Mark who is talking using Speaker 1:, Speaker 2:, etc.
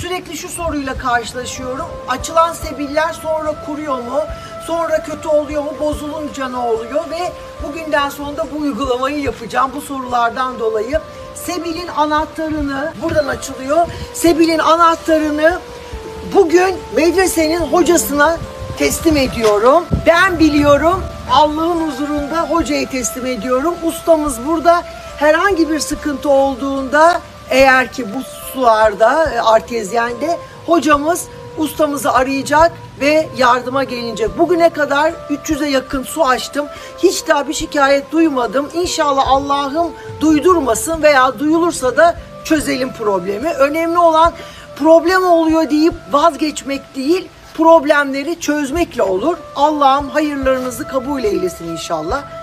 Speaker 1: sürekli şu soruyla karşılaşıyorum. Açılan sebiller sonra kuruyor mu? Sonra kötü oluyor mu? Bozulunca ne oluyor? Ve bugünden sonra da bu uygulamayı yapacağım bu sorulardan dolayı. Sebil'in anahtarını buradan açılıyor. Sebil'in anahtarını bugün medresenin hocasına teslim ediyorum. Ben biliyorum Allah'ın huzurunda hocaya teslim ediyorum. Ustamız burada herhangi bir sıkıntı olduğunda eğer ki bu sularda e, artezyende hocamız ustamızı arayacak ve yardıma gelinecek. Bugüne kadar 300'e yakın su açtım. Hiç daha bir şikayet duymadım. İnşallah Allah'ım duydurmasın veya duyulursa da çözelim problemi. Önemli olan problem oluyor deyip vazgeçmek değil, problemleri çözmekle olur. Allah'ım hayırlarınızı kabul eylesin inşallah.